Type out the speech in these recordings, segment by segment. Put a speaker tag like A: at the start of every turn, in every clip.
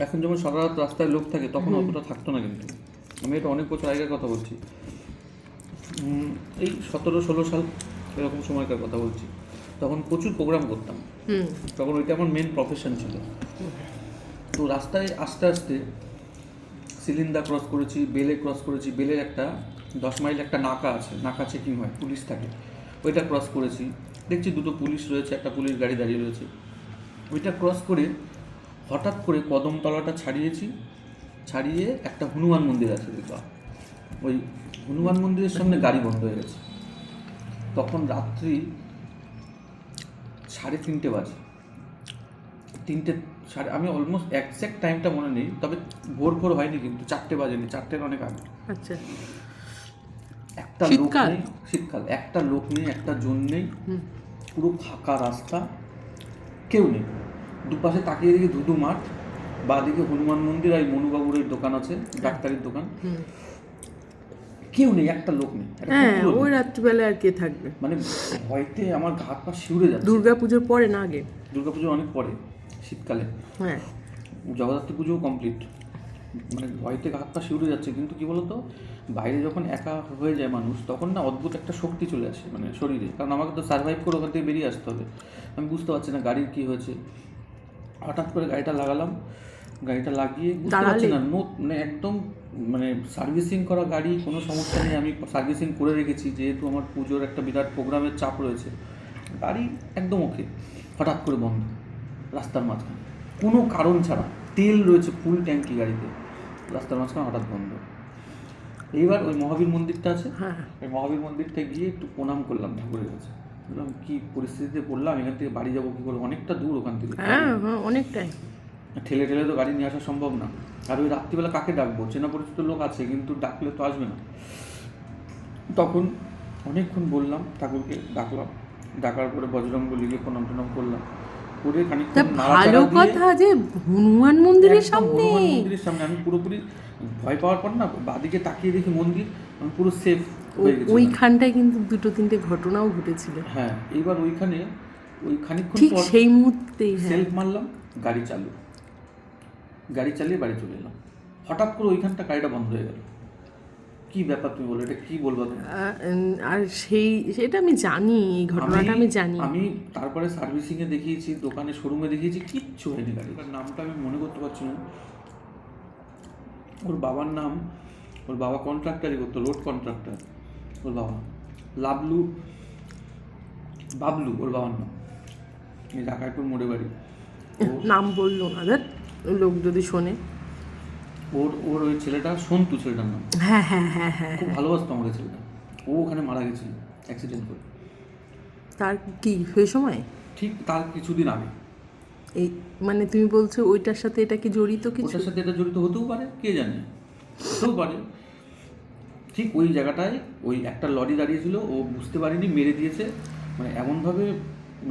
A: এখন যেমন সারা রাত রাস্তায় লোক থাকে তখন অতটা থাকতো না কিন্তু। আমি এটা অনেক বছর আগের কথা বলছি। এই সতেরো ষোলো সাল এরকম সময়কার কথা বলছি। তখন প্রচুর প্রোগ্রাম করতাম। তখন ওইটা আমার মেন প্রফেশন ছিল। তো রাস্তায় আস্তে আস্তে সিলিন্দা ক্রস করেছি বেলে ক্রস করেছি। বেলের একটা দশ মাইল একটা নাকা আছে। নাকা চেকিং হয় পুলিশ থাকে। ওইটা ক্রস করেছি। দেখছি দুটো পুলিশ রয়েছে একটা পুলিশ গাড়ি দাঁড়িয়ে রয়েছে। ওইটা ক্রস করে হঠাৎ করে কদমতলাটা ছাড়িয়েছি ছাড়িয়ে একটা হনুমান মন্দির আছে দিকা ওই হনুমান মন্দিরের সামনে গাড়ি বন্ধ হয়ে গেছে। তখন রাত্রি সাড়ে তিনটে বাজে। তিনটে সাড়ে আমি অলমোস্ট একজ্যাক্ট টাইমটা মনে নেই তবে ভোর ভোর হয়নি কিন্তু চারটে বাজেনি চারটের অনেক আগে।
B: আচ্ছা।
A: একটা লোক নেই শীতকাল। একটা লোক নেই একটা জন নেই পুরো ফাঁকা রাস্তা কেউ নেই। দুপাশে তাকিয়ে দেখি ধুধু মাঠ বাদিকে হনুমান মন্দির আর মনুবাবুর এই দোকান আছে ডাক্তারের দোকান। কেউ নেই একটা লোক নেই
B: হ্যাঁ ওই
A: নেই।
B: রাত্রিবেলা আর কে থাকবে?
A: মানে ভয়তে আমার ঘাট পা শিউরে যাচ্ছে।
B: দুর্গা পুজোর পরে না আগে?
A: দুর্গাপুজো অনেক পরে শীতকালে।
B: হ্যাঁ।
A: জগদ্ধাত্রী পুজোও কমপ্লিট মানে ভয় থেকে হাত পা শিউরে যাচ্ছে কিন্তু কি বলতো? বাইরে যখন একা হয়ে যায় মানুষ তখন না অদ্ভুত একটা শক্তি চলে আসে মানে শরীরে। কারণ আমাকে তো সার্ভাইভ করে ওখান থেকে বেরিয়ে আসতে হবে। আমি বুঝতে পারছি না গাড়ির কি হয়েছে। হঠাৎ করে গাড়িটা লাগালাম গাড়িটা লাগিয়ে বুঝতে পারছি না নো মানে একদম মানে সার্ভিসিং করা গাড়ি কোনো সমস্যা নেই আমি সার্ভিসিং করে রেখেছি যেহেতু আমার পুজোর একটা বিরাট প্রোগ্রামের চাপ রয়েছে। গাড়ি একদম ওকে হঠাৎ করে বন্ধ রাস্তার মাঝখানে। কোনো কারণ ছাড়া তেল রয়েছে ফুল ট্যাঙ্কি গাড়িতে রাস্তার মাঝখানে হঠাৎ বন্ধ। এইবার ওই মহাবীর মন্দিরটা আছে
B: হ্যাঁ।
A: ওই মহাবীর মন্দিরটা গিয়ে একটু প্রণাম করলাম ঠাকুরের কাছে। বললাম কি পরিস্থিতিতে পড়লাম? এখান থেকে বাড়ি যাব কি করব অনেকটা দূর ওখান থেকে।
B: হ্যাঁ হ্যাঁ অনেকটাই।
A: ঠেলে ঠেলে তো গাড়ি নিয়ে আসা সম্ভব না। আর ওই রাত্রিবেলা কাকে ডাকবো? চেনা পরিচিত লোক আছে কিন্তু ডাকলে তো আসবে না। তখন অনেকক্ষণ বললাম ঠাকুরকে ডাকলাম। ডাকার পরে বজরঙ্গ লিগে প্রণাম টনাম করলাম। করে খানিকক্ষণ
B: ভালো কথা যে হনুমান মন্দিরের সামনে।
A: মন্দিরের সামনে। আমি পুরোপুরি ভয় পাওয়ার পর না বাদিকে তাকিয়ে দেখি মন্দির আমি পুরো সেফ হয়ে
B: ওইখানটায় কিন্তু দুটো তিনটে ঘটনাও ঘটেছিল।
A: হ্যাঁ এইবার ওইখানে ওই খানিকক্ষণ
B: ঠিক সেই মুহূর্তেই হ্যাঁ।
A: সেলফ মারলাম গাড়ি চালু। গাড়ি চালিয়ে বাড়ি চলে এলাম। হঠাৎ করে ওইখানটা গাড়িটা বন্ধ হয়ে গেল। কি ব্যাপার তুমি বলো? এটা কি বলব তুমি?
B: আর সেই সেটা আমি জানি এই ঘটনাটা আমি জানি।
A: আমি তারপরে সার্ভিসিং এ দেখিয়েছি দোকানে শোরুমে দেখিয়েছি কিচ্ছু হয়নি গাড়িটার নামটা আমি মনে করতে পারছি না। ওর বাবার নাম ওর বাবা কন্ট্রাক্টারই করতো রোড কন্ট্রাক্টর ওর বাবা লাবলু বাবলু ওর বাবার নাম। এই ঢাকাইপুর মোড়ে বাড়ি।
B: নাম বলল না লোক যদি শোনে।
A: ওর ওর ওই ছেলেটা সন্তু ছেলেটার নাম।
B: হ্যাঁ হ্যাঁ হ্যাঁ হ্যাঁ
A: খুব ভালোবাসতো আমাকে ছেলেটা। ও ওখানে মারা গেছিল অ্যাক্সিডেন্ট করে।
B: তার কি সেই সময়?
A: ঠিক তার কিছুদিন আগে।
B: এই মানে তুমি বলছো ওইটার সাথে এটা কি জড়িত কিছু?
A: ওটার সাথে এটা জড়িত হতেও পারে কে জানে? হতেও পারে। ঠিক ওই জায়গাটায় ওই একটা লরি দাঁড়িয়েছিল ও বুঝতে পারেনি মেরে দিয়েছে। মানে এমনভাবে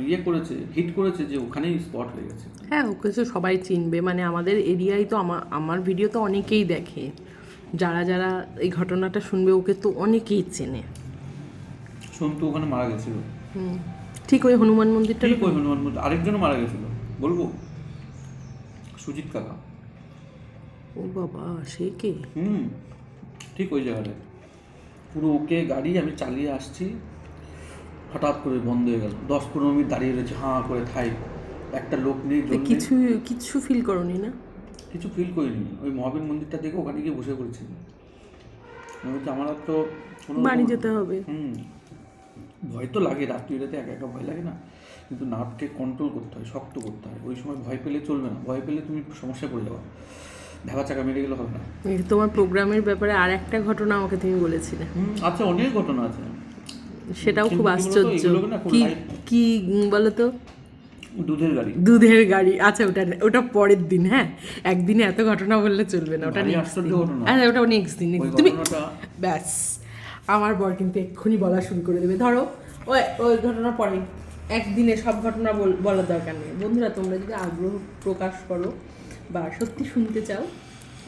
A: ইয়ে করেছে হিট করেছে যে ওখানেই স্পট হয়ে গেছে।
B: হ্যাঁ ওকে তো সবাই চিনবে। মানে আমাদের এরিয়ায় তো আমার আমার ভিডিও তো অনেকেই দেখে। যারা যারা এই ঘটনাটা শুনবে ওকে তো অনেকেই চেনে।
A: সন্তু ওখানে মারা গেছিল।
B: হুম। ঠিক ওই হনুমান মন্দিরটা?
A: ঠিক ওই হনুমান মন্দির আরেকজনও মারা গেছিল। বলব? সুজিত কাকা।
B: ও বাবা সে কে?
A: হুম। ঠিক ওই জায়গাটায়। পুরো ওকে গাড়ি আমি চালিয়ে আসছি। হঠাৎ করে বন্ধ হয়ে গেল। দশ পনেরো মিনিট দাঁড়িয়ে রয়েছে হাঁ করে থাই। একটা লোক নেই।
B: কিছু কিছু ফিল করনি না?
A: কিছু ফিল করিনি। ওই মহাবীর মন্দিরটা দেখে ওখানে গিয়ে বসে পড়েছি। মনে হচ্ছে আমার আর তো
B: বাড়ি যেতে হবে।
A: হুম। ভয় তো লাগে রাত্রিরাতে একা একা ভয় লাগে না। কিন্তু নার্ভকে কন্ট্রোল করতে হয় শক্ত করতে হয়। ওই সময় ভয় পেলে চলবে না। ভয় পেলে তুমি সমস্যায় পড়ে যাবে। ধাবা চাকা মেরে গেলে হবে না।
B: তোমার প্রোগ্রামের ব্যাপারে আর একটা ঘটনা আমাকে তুমি বলেছিলে।
A: আচ্ছা অনেক ঘটনা আছে।
B: সেটাও খুব
A: বলতো,
B: আশ্চর্য। কি কি উম, বলো তো?
A: দুধের গাড়ি।
B: দুধের গাড়ি। আচ্ছা ওটা ওটা পরের দিন হ্যাঁ? একদিনে এত ঘটনা বললে চলবে না ওটা।
A: ঘটনা।
B: আচ্ছা ওটা নেক্সট দিন তুমি ব্যাস আমার বর কিন্তু এক্ষুনি বলা শুরু করে দেবে। ধরো ওই ওই ঘটনা পরে একদিনে সব ঘটনা বলার দরকার নেই। বন্ধুরা তোমরা যদি আগ্রহ প্রকাশ করো বা সত্যি শুনতে চাও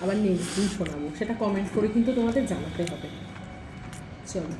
B: আবার নেক্সট দিন শোনাবো। সেটা কমেন্ট করে কিন্তু তোমাদের জানাতে হবে। চলো।